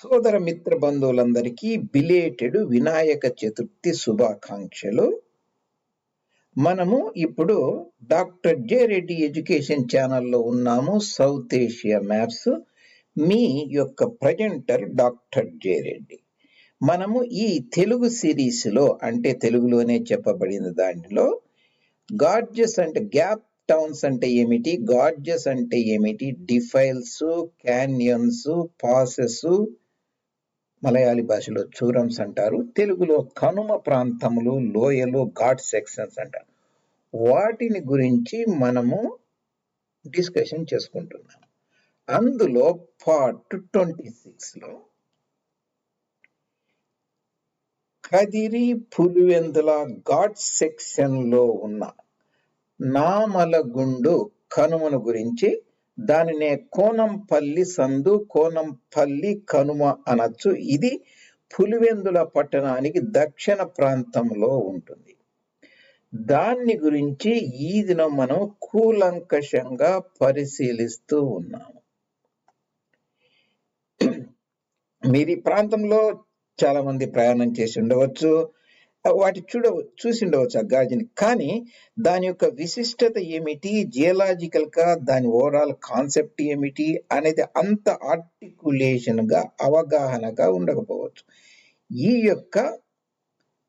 సోదర మిత్ర బంధువులందరికీ బిలేటెడ్ వినాయక చతుర్థి శుభాకాంక్షలు. మనము ఇప్పుడు డాక్టర్ జే రెడ్డి ఎడ్యుకేషన్ ఛానల్లో ఉన్నాము సౌత్ ఏషియా మ్యాప్స్. మీ యొక్క ప్రజెంటర్ డాక్టర్ జే రెడ్డి. మనము ఈ తెలుగు సిరీస్లో అంటే తెలుగులోనే చెప్పబడిన దానిలో గార్జెస్ అంటే గ్యాప్ టౌన్స్ అంటే ఏమిటి గార్జెస్ అంటే ఏమిటి డిఫైల్స్ క్యానియన్స్ పాసెస్ మలయాళీ భాషలో చూరమ్స్ అంటారు తెలుగులో కనుమ ప్రాంతములు లోయలు ఘాట్ సెక్షన్స్ అంటారు. వాటిని గురించి మనము డిస్కషన్ చేసుకుంటున్నాం. అందులో పార్ట్ ట్వంటీ సిక్స్లో కదిరి పులివెందుల ఘాట్ సెక్షన్లో ఉన్న నామలగుండు కనుమను గురించి దానినే కోనంపల్లి సందు కోనంపల్లి కనుమ అనొచ్చు. ఇది పులివెందుల పట్టణానికి దక్షిణ ప్రాంతంలో ఉంటుంది. దాన్ని గురించి ఈ దినం మనం కూలంకషంగా పరిశీలిస్తూ ఉన్నాము. మీరు ఈ ప్రాంతంలో చాలా మంది ప్రయాణం చేసి ఉండవచ్చు. వాటి చూడ చూసి ఉండవచ్చు ఆ గాజుని. కానీ దాని యొక్క విశిష్టత ఏమిటి? జియలాజికల్గా దాని ఓవరాల్ కాన్సెప్ట్ ఏమిటి? అనేది అంత ఆర్టికులేషన్గా అవగాహనగా ఉండకపోవచ్చు. ఈ యొక్క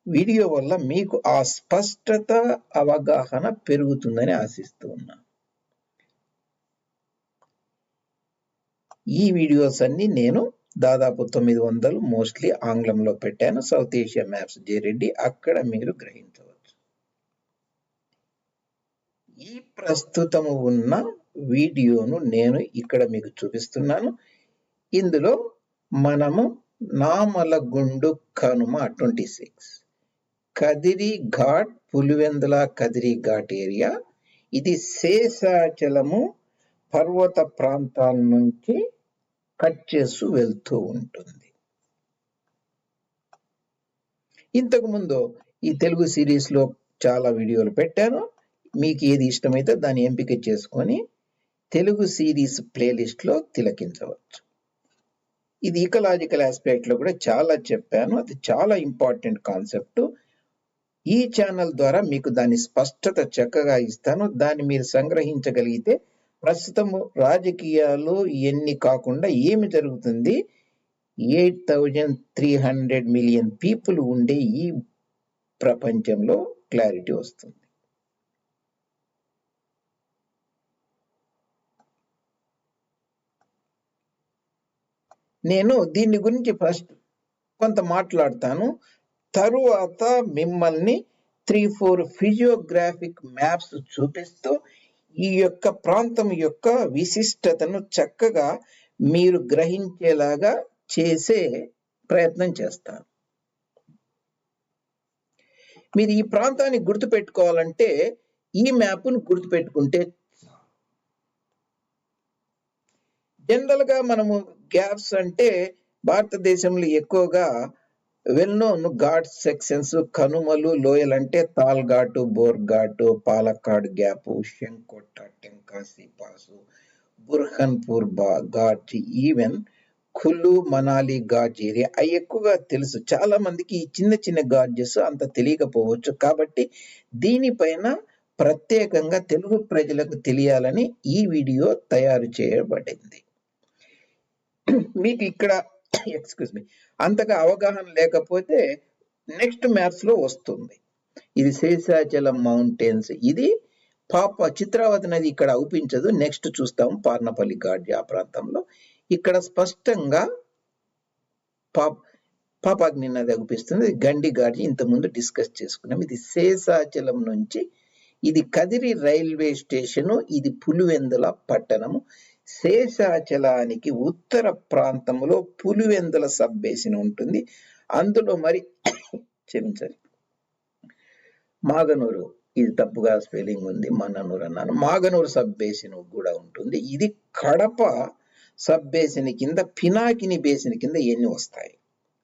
వీడియో వల్ల మీకు ఆ స్పష్టత అవగాహన పెరుగుతుందని ఆశిస్తూ ఉన్నాను ఈ వీడియోస్ అన్ని నేను దాదాపు తొమ్మిది వందలు మోస్ట్లీ ఆంగ్లంలో పెట్టాను. సౌత్ ఏషియా మ్యాప్స్ జేరెడ్డి అక్కడ మీరు గ్రహించవచ్చు. ఈ ప్రస్తుతము ఉన్న వీడియోను నేను ఇక్కడ మీకు చూపిస్తున్నాను. ఇందులో మనము Namalagundu Kanuma twenty six Kadiri ghat Pulivendula Kadiri ghat area. ఇది శేషాచలము పర్వత ప్రాంతాల నుంచి కట్ చేస్తూ వెళ్తూ ఉంటుంది. ఇంతకుముందు ఈ తెలుగు సిరీస్లో చాలా వీడియోలు పెట్టాను. మీకు ఏది ఇష్టమైతే దాన్ని ఎంపిక చేసుకొని తెలుగు సిరీస్ ప్లేలిస్ట్లో తిలకించవచ్చు. ఇది ఇకలాజికల్ ఆస్పెక్ట్లో కూడా చాలా చెప్పాను. అది చాలా ఇంపార్టెంట్ కాన్సెప్ట్. ఈ ఛానల్ ద్వారా మీకు దాని స్పష్టత చక్కగా ఇస్తాను. దాన్ని మీరు సంగ్రహించగలిగితే ప్రస్తుతము రాజకీయాలు ఎన్ని కాకుండా ఏమి జరుగుతుంది? Eight thousand three hundred million people ఉండే ఈ ప్రపంచంలో క్లారిటీ వస్తుంది. నేను దీని గురించి ఫస్ట్ కొంత మాట్లాడతాను. తరువాత మిమ్మల్ని త్రీ ఫోర్ ఫిజియోగ్రాఫిక్ మ్యాప్స్ చూపిస్తూ ఈ యొక్క ప్రాంతం యొక్క విశిష్టతను చక్కగా మీరు గ్రహించేలాగా చేసే ప్రయత్నం చేస్తారు మీరు ఈ ప్రాంతాన్ని గుర్తుపెట్టుకోవాలంటే ఈ మ్యాప్ను గుర్తుపెట్టుకుంటే జనరల్గా మనము గ్యాప్స్ అంటే భారతదేశంలో ఎక్కువగా వెల్ నోన్ ఘాట్ సెక్షన్స్ కనుమలు లోయలు అంటే తాల్ ఘాటు బోర్ ఘాటు పాలక్కాడ్ గ్యాప్ శంకొట్ట టెంకాసి పాసు బుర్హన్పూర్ బా ఘాట్ ఈవెన్ కుల్లు మనాలి ఘాట్ ఏరియా. అవి ఎక్కువగా తెలుసు. చాలా మందికి ఈ చిన్న చిన్న ఘాట్జెస్ అంత తెలియకపోవచ్చు. కాబట్టి దీనిపైన ప్రత్యేకంగా తెలుగు ప్రజలకు తెలియాలని ఈ వీడియో తయారు చేయబడింది. మీకు ఇక్కడ ఎక్స్క్యూజ్ మీ అంతగా అవగాహన లేకపోతే నెక్స్ట్ మ్యాప్స్లో వస్తుంది. ఇది శేషాచలం మౌంటైన్స్. ఇది పాప చిత్రావతి నది ఇక్కడ అవుపించదు. నెక్స్ట్ చూస్తాం పార్నపల్లి ఘాట్ ఆ ప్రాంతంలో. ఇక్కడ స్పష్టంగా పాప పాపాగ్ని నది అగుపిస్తుంది గండి ఘాట్ ఇంతకుముందు డిస్కస్ చేసుకున్నాం. ఇది శేషాచలం నుంచి ఇది కదిరి రైల్వే స్టేషను. ఇది పులివెందుల పట్టణము. శేషాచలానికి ఉత్తర ప్రాంతంలో పులివెందుల సబ్బేసిన ఉంటుంది. అందులో మరి క్షమించాలి మాగనూరు ఇది తప్పుగా స్పెల్లింగ్ ఉంది మన్ననూరు అన్నాను. మాగనూరు సబ్బేసిన కూడా ఉంటుంది. ఇది కడప సబ్బేసిన కింద పినాకిని బేసిన్ కింద ఎన్ని వస్తాయి?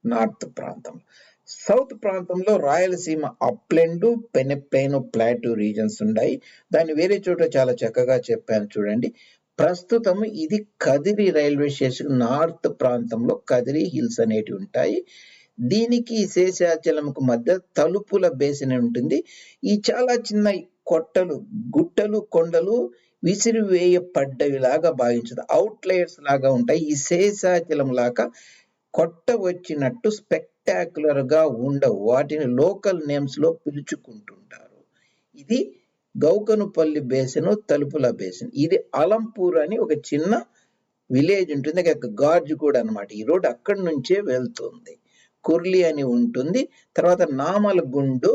నార్త్ ప్రాంతంలో. సౌత్ ప్రాంతంలో Rayalaseema upland peneplain plateau regions ఉన్నాయి. దాన్ని వేరే చోట చాలా చక్కగా చెప్పాను చూడండి. ప్రస్తుతం ఇది కదిరి రైల్వే స్టేషన్ నార్త్ ప్రాంతంలో కదిరి హిల్స్ అనేటివి ఉంటాయి. దీనికి శేషాచలంకు మధ్య తలుపుల బేసిన్ ఉంటుంది. ఈ చాలా చిన్న కొట్టలు గుట్టలు కొండలు విసిరివేయపడ్డవి లాగా భావించదు. అవుట్లైర్స్ లాగా ఉంటాయి. ఈ శేషాచలం లాగా కొట్ట వచ్చినట్టు స్పెక్టాక్యులర్గా ఉండవు. వాటిని లోకల్ నేమ్స్లో పిలుచుకుంటుంటారు. ఇది గౌకనుపల్లి బేసిన్ తలుపుల బేసిన్. ఇది అలంపూర్ అని ఒక చిన్న విలేజ్ ఉంటుంది ఒక గార్జ్ కూడా అన్నమాట. ఈ రోడ్ అక్కడి నుంచే వెళ్తుంది. కుర్లి అని ఉంటుంది. తర్వాత నామలగుండు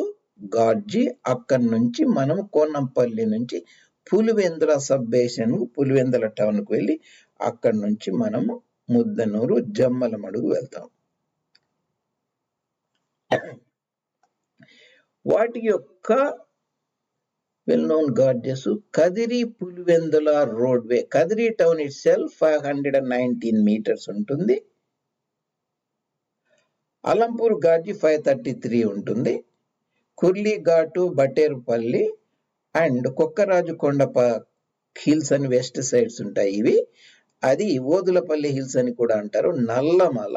గార్జి అక్కడి నుంచి మనం కోనంపల్లి నుంచి పులివెందుల సబ్ బేసిన్ పులివెందుల టౌన్కు వెళ్ళి అక్కడి నుంచి మనము ముద్దనూరు జమ్మల మడుగు వెళ్తాం. వాటి యొక్క well known gorges Kadiri Pulivendula roadway Kadiri town itself five hundred and nineteen metres ఉంటుంది Alampur gorge five thirty three ఉంటుంది కుర్లీ ఘాటు బటేరుపల్లి అండ్ కుక్కరాజుకొండ హిల్స్ అని వెస్ట్ సైడ్స్ ఉంటాయి ఇవి అది ఓదులపల్లి హిల్స్ అని కూడా అంటారు నల్లమల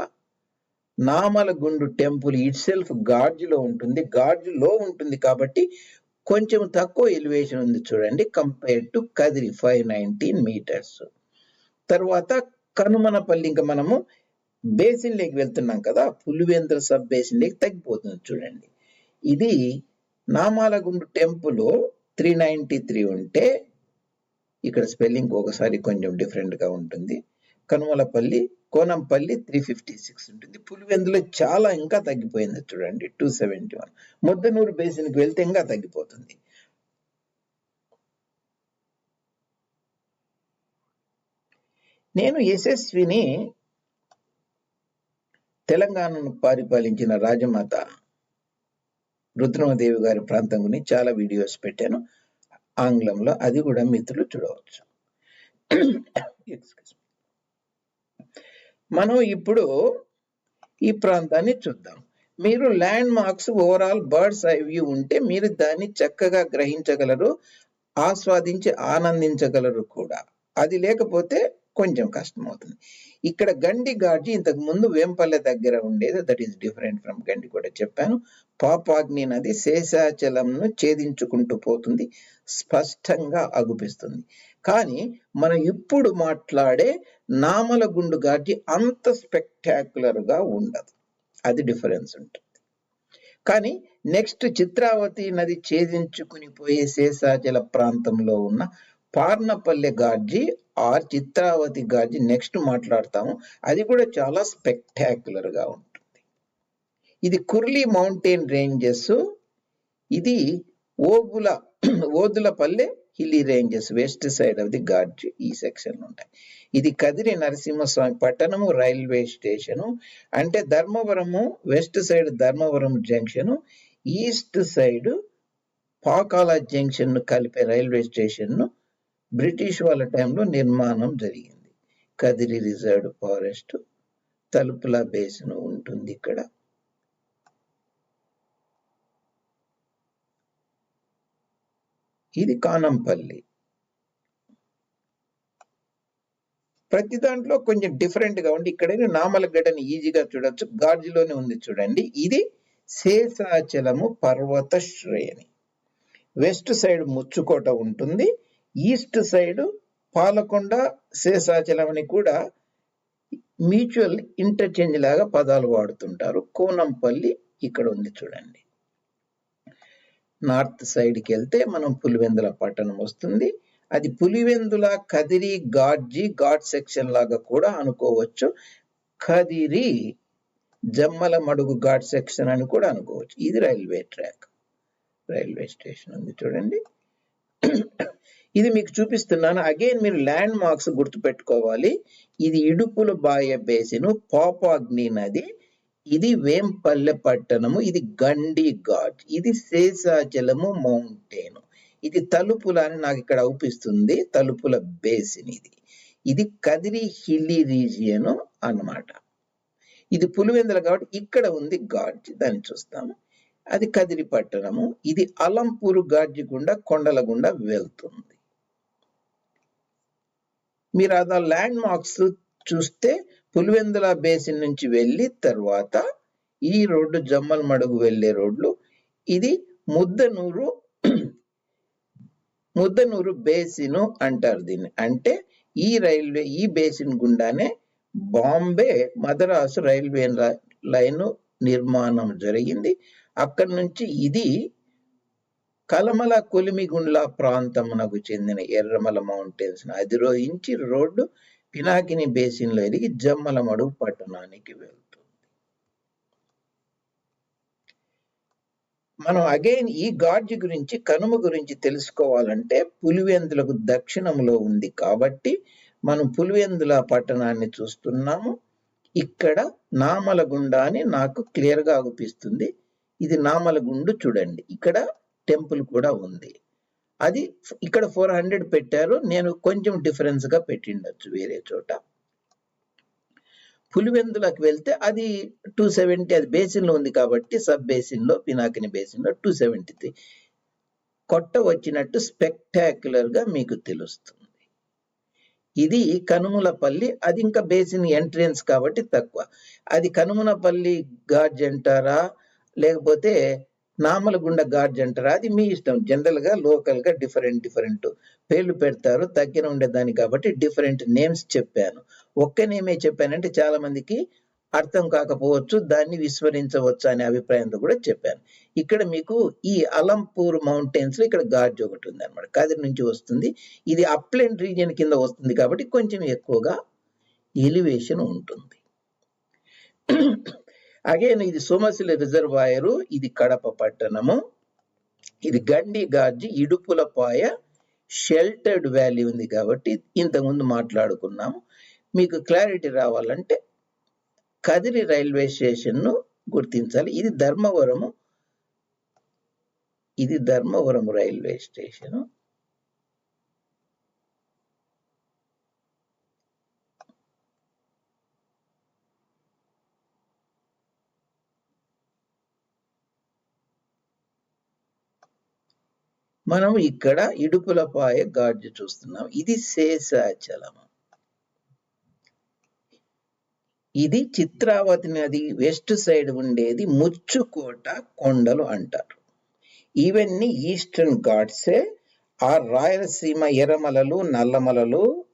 నామలగుండు టెంపుల్ ఇట్ సెల్ఫ్లో ఉంటుంది గార్జ్ ఉంటుంది కాబట్టి కొంచెం తక్కువ ఎలివేషన్ ఉంది చూడండి compare to Kadiri five nineteen metres తర్వాత కనుమనపల్లి ఇంకా మనము బేసిన్ లేక్ వెళ్తున్నాం కదా పులివేంద్ర సబ్ బేసిన్ లేక్ తగ్గిపోతుంది చూడండి. ఇది Namalagundu temple three ninety three ఉంటే ఇక్కడ స్పెల్లింగ్ ఒకసారి కొంచెం డిఫరెంట్గా ఉంటుంది. Kanumalapalli Konampalli three fifty six ఉంటుంది. పులివెందులో చాలా ఇంకా తగ్గిపోయింది చూడండి టూ సెవెంటీ వన్. ముద్దనూరు బేసిన్కి వెళ్తే ఇంకా తగ్గిపోతుంది. నేను యశస్విని తెలంగాణను పరిపాలించిన రాజమాత రుద్రమదేవి గారి ప్రాంతం గురించి చాలా వీడియోస్ పెట్టాను. ఆంగ్లంలో అది కూడా మిత్రులు చూడవచ్చు. ఎక్స్క్యూజ్. మనం ఇప్పుడు ఈ ప్రాంతాన్ని చూద్దాం. మీరు landmarks overall bird's eye view ఉంటే మీరు దాన్ని చక్కగా గ్రహించగలరు ఆస్వాదించి ఆనందించగలరు కూడా. అది లేకపోతే కొంచెం కష్టం అవుతుంది ఇక్కడ గండి గాడ్జి ఇంతకు ముందు వేంపల్లె దగ్గర ఉండేది. That is different from Gandi కూడా చెప్పాను. పాపాగ్ని నది శేషాచలంను ఛేదించుకుంటూ పోతుంది. స్పష్టంగా అగుపిస్తుంది. కానీ మనం ఇప్పుడు మాట్లాడే నామలగుండు గాడ్జి అంత స్పెక్టాక్యులర్గా ఉండదు. అది డిఫరెన్స్ ఉంటుంది. కానీ నెక్స్ట్ చిత్రావతి నది ఛేదించుకుని పోయే శేషాచల ప్రాంతంలో ఉన్న Parnapalle gorge or Chitravathi gorge next మాట్లాడతాము. అది కూడా చాలా స్పెక్టాక్యులర్గా ఉంటుంది. ఇది కుర్లీ మౌంటైన్ రేంజెస్. ఇది ఓగుల Odulapalle hilly ranges west side of the gorge ఈ సెక్షన్ ఉంటాయి. ఇది కదిరి నరసింహస్వామి పట్టణము రైల్వే స్టేషను అంటే Dharmavaram west side Dharmavaram junction east side Pakala junction కలిపే రైల్వే స్టేషన్ బ్రిటిష్ వాళ్ళ టైంలో నిర్మాణం జరిగింది. కదిరి రిజర్వ్డ్ ఫారెస్ట్ తలుపుల బేస్ను ఉంటుంది ఇక్కడ. ఇది కానంపల్లి. ప్రతి దాంట్లో కొంచెం డిఫరెంట్గా ఉండి ఇక్కడ నామలగడ్డని ఈజీగా చూడొచ్చు. గార్జిలోనే ఉంది చూడండి. ఇది శేషాచలము పర్వత శ్రేణి. వెస్ట్ సైడ్ ముచ్చుకోట ఉంటుంది. ఈస్ట్ సైడ్ పాలకొండ శేషాచలం అని కూడా మ్యూచువల్ ఇంటర్చేంజ్ లాగా పదాలు వాడుతుంటారు. కోనంపల్లి ఇక్కడ ఉంది చూడండి. నార్త్ సైడ్కి వెళ్తే మనం పులివెందుల పట్టణం వస్తుంది. అది పులివెందుల కదిరి గాడ్జి ఘాట్ సెక్షన్ లాగా కూడా అనుకోవచ్చు. కదిరి జమ్మల మడుగు ఘాట్ సెక్షన్ అని కూడా అనుకోవచ్చు. ఇది రైల్వే ట్రాక్. రైల్వే స్టేషన్ ఉంది చూడండి. ఇది మీకు చూపిస్తున్నాను. అగైన్ మీరు ల్యాండ్ మార్క్స్ గుర్తుపెట్టుకోవాలి. ఇది ఇడుపుల బాయ బేసిను పాపాగ్ని నది. ఇది వేంపల్లె పట్టణము ఇది గండి ఘాట్ ఇది శేషాచలము మౌంటైన్. ఇది తలుపుల అని నాకు ఇక్కడ అవుపిస్తుంది తలుపుల బేసిన్ ఇది. ఇది కదిరి హిల్లీ రీజియన్ అన్నమాట. ఇది పులివెందుల కాబట్టి ఇక్కడ ఉంది గాడ్జ్ దాన్ని చూస్తాము. అది కదిరి పట్టణము ఇది అలంపూరు గాడ్జి గుండా కొండల గుండా వెళ్తుంది. మీరు అదా ల్యాండ్ మార్క్స్ చూస్తే పులివెందుల బేసిన్ నుంచి వెళ్ళి తర్వాత ఈ రోడ్డు జమ్మల్ మడుగు వెళ్ళే రోడ్లు. ఇది ముద్దనూరు ముద్దనూరు బేసిన్ అంటారు దీన్ని. అంటే ఈ రైల్వే ఈ బేసిన్ గుండానే బాంబే మద్రాసు రైల్వే లైన్ నిర్మాణం జరిగింది. అక్కడి నుంచి ఇది కలమల కొలిమిగుండ్ల ప్రాంతమునకు చెందిన ఎర్రమల మౌంటైన్స్ అధిరోహించి రోడ్డు పినాకిని బేసిన్లో ఎదిగి జమ్మలమడుగు పట్టణానికి వెళ్తుంది. మనం అగైన్ ఈ గార్జ్ గురించి కనుమ గురించి తెలుసుకోవాలంటే పులివెందులకు దక్షిణంలో ఉంది కాబట్టి మనం పులివెందుల పట్టణాన్ని చూస్తున్నాము. ఇక్కడ నామలగుండ అని నాకు క్లియర్గా అగుపిస్తుంది. ఇది నామలగుండు చూడండి. ఇక్కడ టెంపుల్ కూడా ఉంది. అది ఇక్కడ ఫోర్ హండ్రెడ్ పెట్టారు. నేను కొంచెం డిఫరెన్స్గా పెట్టిండొచ్చు వేరే చోట. పులివెందులకు వెళ్తే అది టూ సెవెంటీ అది బేసిన్లో ఉంది కాబట్టి సబ్ బేసిన్లో పినాకిని బేసిన్లో టూ సెవెంటీ త్రీ కొట్ట వచ్చినట్టు స్పెక్టాక్యులర్గా మీకు తెలుస్తుంది. ఇది కనుమలపల్లి అది ఇంకా బేసిన్ ఎంట్రెన్స్ కాబట్టి తక్కువ. అది కనుమలపల్లి గార్జ్ అంటారా లేకపోతే నామలగుండ గార్జ్ అంటారా. అది మీ ఇష్టం. జనరల్గా లోకల్గా డిఫరెంట్ డిఫరెంట్ పేర్లు పెడతారు. తగ్గిన ఉండేదాన్ని కాబట్టి డిఫరెంట్ నేమ్స్ చెప్పాను. ఒక్క నేమే చెప్పానంటే చాలా మందికి అర్థం కాకపోవచ్చు దాన్ని విస్మరించవచ్చు అనే అభిప్రాయంతో కూడా చెప్పాను. ఇక్కడ మీకు ఈ అలంపూర్ మౌంటైన్స్లో ఇక్కడ గార్జ్ ఒకటి ఉంది అనమాట కదిరి నుంచి వస్తుంది. ఇది అప్లైన్ రీజియన్ కింద వస్తుంది కాబట్టి కొంచెం ఎక్కువగా ఎలివేషన్ ఉంటుంది. అగైన్ ఇది సోమశిల రిజర్వాయరు ఇది కడప పట్టణము. ఇది గండి గార్జి ఇడుపులపాయ షెల్టర్డ్ వ్యాలీ ఉంది కాబట్టి ఇంతకుముందు మాట్లాడుకున్నాము. మీకు క్లారిటీ రావాలంటే కదిరి రైల్వే స్టేషన్ను గుర్తించాలి. ఇది ధర్మవరము ఇది ధర్మవరం రైల్వే స్టేషన్. మనం ఇక్కడ ఇడుపులపాయ గాడ్జు చూస్తున్నాం. ఇది శేషాచలము. ఇది చిత్రావతి నది వెస్ట్ సైడ్ ఉండేది ముచ్చుకోట కొండలు అంటారు. ఇవన్నీ ఈస్టర్న్ ఘాట్సే. ఆ రాయలసీమ ఎర్రమలలు నల్లమలలు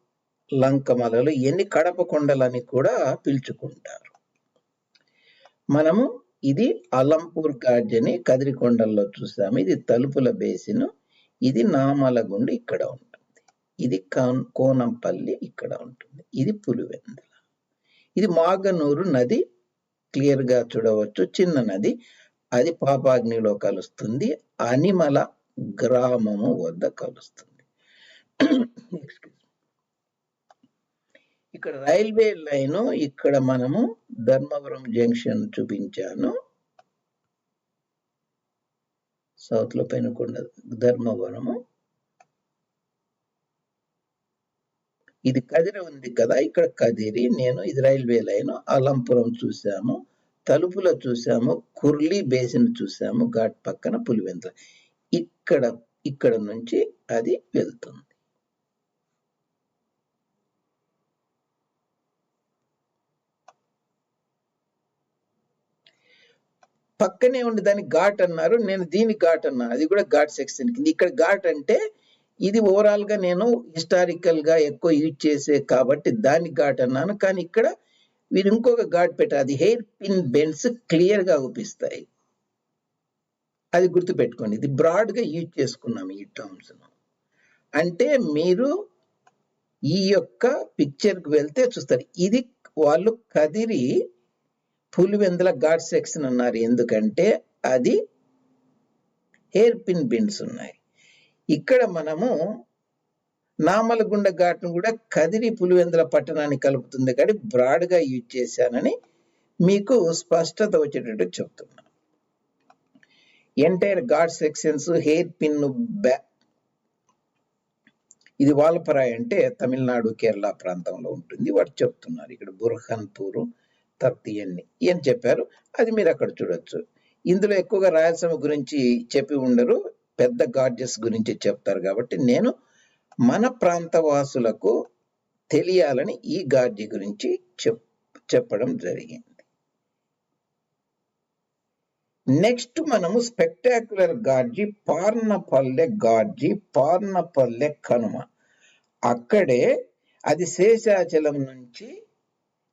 లంకమలలు ఇవన్నీ కడప కొండలని కూడా పిలుచుకుంటారు. మనము ఇది అలంపూర్ గాడ్జని అని కదిరికొండల్లో చూసాము. ఇది తలుపుల బేసిన్ ఇది నామలగుండి ఇక్కడ ఉంటుంది. ఇది కోనంపల్లి ఇక్కడ ఉంటుంది. ఇది పులివెందుల. ఇది మాగనూరు నది క్లియర్గా చూడవచ్చు. చిన్న నది అది పాపాగ్నిలో కలుస్తుంది. అనిమల గ్రామము వద్ద కలుస్తుంది. ఇక్కడ రైల్వే లైను ఇక్కడ మనము ధర్మవరం జంక్షన్ చూపించాను. సౌత్లో పెనుకొండ ధర్మవరము ఇది కదిరి ఉంది కదా ఇక్కడ కదిరి నేను ఇది రైల్వే లైన్ అలంపురం చూసాము తలుపులో చూసాము కుర్లీ బేసిన్ చూసాము ఘాట్ పక్కన పులివెందుల. ఇక్కడ ఇక్కడ నుంచి అది వెళ్తుంది. పక్కనే ఉండి దాన్ని ఘాట్ అన్నారు నేను దీని ఘాట్ అన్నాను. అది కూడా ఘాట్ సెక్షన్ కింద ఇక్కడ ఘాట్ అంటే ఇది ఓవరాల్గా నేను హిస్టారికల్గా ఎక్కువ యూజ్ చేసే కాబట్టి దాని ఘాట్ అన్నాను. కానీ ఇక్కడ వీరు ఇంకొక ఘాట్ పెట్టారు. అది హెయిర్ పిన్ బెండ్స్ క్లియర్గా చూపిస్తాయి అది గుర్తుపెట్టుకోండి. ఇది బ్రాడ్గా యూజ్ చేసుకున్నాం ఈ టర్మ్స్ అంటే మీరు ఈ యొక్క పిక్చర్కి వెళ్తే చూస్తారు. ఇది వాళ్ళు కదిరి పులివెందుల ఘాట్ సెక్షన్ అన్నారు. ఎందుకంటే అది హెయిర్ పిన్ బిన్స్ ఉన్నాయి. ఇక్కడ మనము నామలగుండ ఘాట్ను కూడా కదిరి పులివెందుల పట్టణాన్ని కలుపుతుంది కానీ బ్రాడ్గా యూజ్ చేశానని మీకు స్పష్టత వచ్చేటట్టు చెప్తున్నా. Entire ghat sections hairpin బ్యా ఇది వాల్పరాయ్ అంటే తమిళనాడు కేరళ ప్రాంతంలో ఉంటుంది. వాడు చెప్తున్నారు. ఇక్కడ బుర్హన్పూర్ తర్వాత అని. చెప్పారు? అది మీరు అక్కడ చూడొచ్చు. ఇందులో ఎక్కువగా రాయలసీమ గురించి చెప్పి ఉండరు. పెద్ద గాడ్జెస్ గురించి చెప్తారు కాబట్టి నేను మన ప్రాంత వాసులకు తెలియాలని ఈ గాడ్జి గురించి చెప్ చెప్పడం జరిగింది. నెక్స్ట్ మనము spectacular gorge Parnapalle gorge Parnapalle Kanuma. అక్కడే అది శేషాచలం నుంచి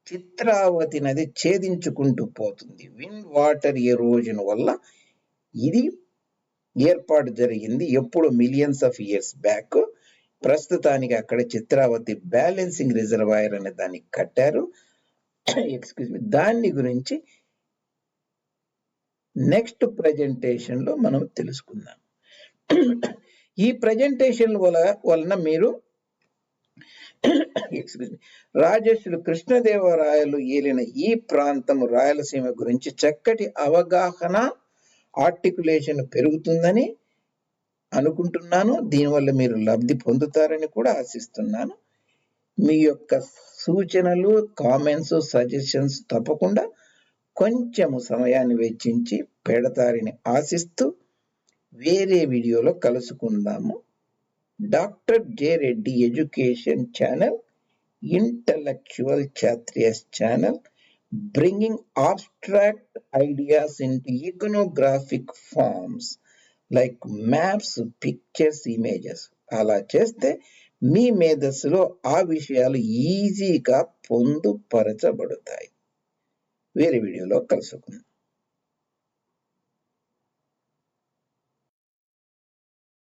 చిత్రావతి నది ఛేదించుకుంటూ పోతుంది. విన్ వాటర్ ఎరోజన్ వల్ల ఇది ఏర్పాటు జరిగింది ఎప్పుడు మిలియన్స్ ఆఫ్ ఇయర్స్ బ్యాక్. ప్రస్తుతానికి అక్కడ చిత్రావతి బ్యాలెన్సింగ్ రిజర్వాయర్ అనే దాన్ని కట్టారు. ఎక్స్క్యూజ్ మీ దాన్ని గురించి నెక్స్ట్ ప్రజెంటేషన్లో మనం తెలుసుకుందాం. ఈ ప్రజెంటేషన్ వల్ల వలన మీరు ఎక్స్క్యూజ్ మీ రాజేశులు కృష్ణదేవరాయలు ఏలిన ఈ ప్రాంతం రాయలసీమ గురించి చక్కటి అవగాహన ఆర్టికులేషన్ పెరుగుతుందని అనుకుంటున్నాను. దీనివల్ల మీరు లబ్ధి పొందుతారని కూడా ఆశిస్తున్నాను. మీ యొక్క సూచనలు కామెంట్స్ సజెషన్స్ తప్పకుండా కొంచెము సమయాన్ని వెచ్చించి పెడతారని ఆశిస్తూ వేరే వీడియోలో కలుసుకుందాము. Doctor J Reddy education channel intellectual ఛాత్రియస్ channel bringing abstract ideas into iconographic forms like maps, pictures, images. అలా చేస్తే మీ మేధస్సులో ఆ విషయాలు ఈజీగా పొందుపరచబడతాయి. వేరే వీడియోలో కలుసుకుందాం.